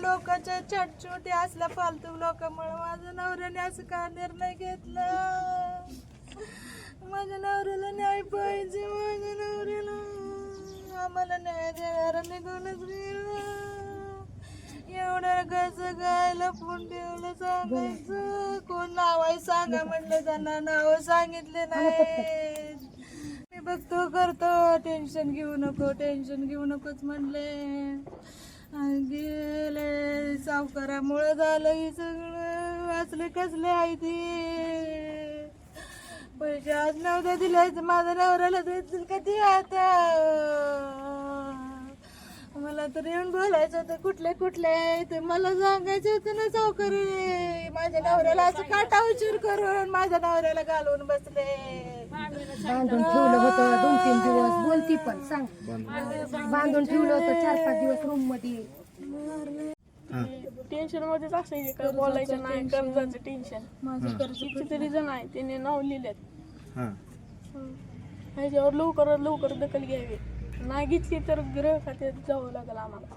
लोकांच्या छटछुटी असल्या फालतू लोकांमुळे माझ्या नवऱ्याने असं का निर्णय घेतला? माझ्या नवऱ्याला न्याय पाहिजे माझ्या नवऱ्याला. आम्हाला न्याय देणारा निघूनच गेला. एवढं कसं गायला फोन ठेवलं सांगायचं. कोण नाव आहे सांगा म्हटलं त्यांना नाव सांगितले नाही मी बघतो करतो. टेन्शन घेऊ नको टेन्शन घेऊ नकोच म्हणले. सावकारामुळं झालं हे सगळं. वाचले कसले आहे ते? पैसे आज नव्हते दिले माझ्या नवऱ्याला देतील कधी आता? मला तर येऊन बोलायचं होतं कुठले कुठले ते? मला सांगायचं होतं ना सावकारी माझ्या नवऱ्याला असं काटा उशीर करून माझ्या नवऱ्याला घालून बसले. बांधून ठेवलं होतं दोन तीन दिवस. बोलती पण सांग. बांधून ठेवलं होतं चार पाच दिवस रूममध्ये. टेन्शन मध्येच असायचे काय बोलायचं नाही कर्जाचं टेन्शन माझं कर्ज कितीतरी जण आहे त्याने नाव लिहिलेत. हां. ह्याच्यावर लवकरात लवकर दखल घ्यावी. नाही घेतली तर ग्रह खात्यात जावं लागेल आम्हाला.